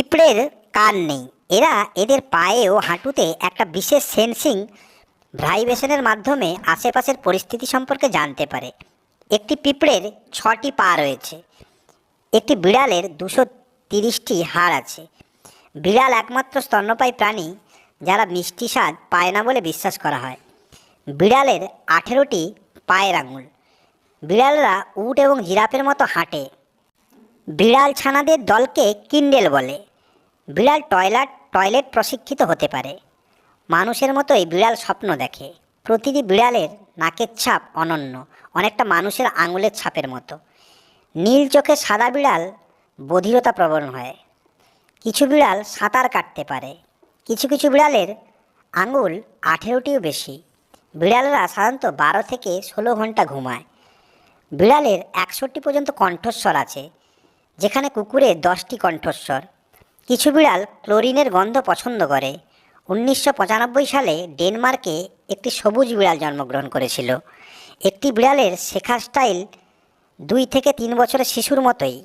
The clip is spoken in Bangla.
পিঁপড়ের কান নেই। এরা এদের পায়ে ও হাঁটুতে একটা বিশেষ সেন্সিং ভাইব্রেশনের মাধ্যমে আশেপাশের পরিস্থিতি সম্পর্কে জানতে পারে। একটি পিঁপড়ের ছটি পা রয়েছে। একটি বিড়ালের দুশো তিরিশটি হাড় আছে। বিড়াল একমাত্র স্তন্যপায়ী প্রাণী যারা মিষ্টি স্বাদ পায় না বলে বিশ্বাস করা হয়। বিড়ালের আঠেরোটি পায়ের আঙুল। বিড়ালরা উট এবং জিরাফের মতো হাঁটে। বিড়াল ছানাদের দলকে কিন্ডেল বলে। বিড়াল টয়লেট টয়লেট প্রশিক্ষিত হতে পারে। মানুষের মতোই বিড়াল স্বপ্ন দেখে। প্রতিটি বিড়ালের নাকের ছাপ অনন্য, অনেকটা মানুষের আঙুলের ছাপের মতো। নীল চোখে সাদা বিড়াল বধিরতা প্রবণ হয়। কিছু বিড়াল সাঁতার কাটতে পারে। কিছু কিছু বিড়ালের আঙুল আঠেরোটিও বেশি। বিড়ালরা সাধারণত বারো থেকে ষোলো ঘণ্টা ঘুমায়। বিড়ালের একষট্টি পর্যন্ত কণ্ঠস্বর আছে, যেখানে কুকুরের দশটি কণ্ঠস্বর। কিছু বিড়াল ক্লোরিনের গন্ধ পছন্দ করে। উনিশশো পঁচানব্বই সালে ডেনমার্কে একটি সবুজ বিড়াল জন্মগ্রহণ করেছিল। একটি বিড়ালের শেখার স্টাইল দুই থেকে তিন বছরের শিশুর মতোই।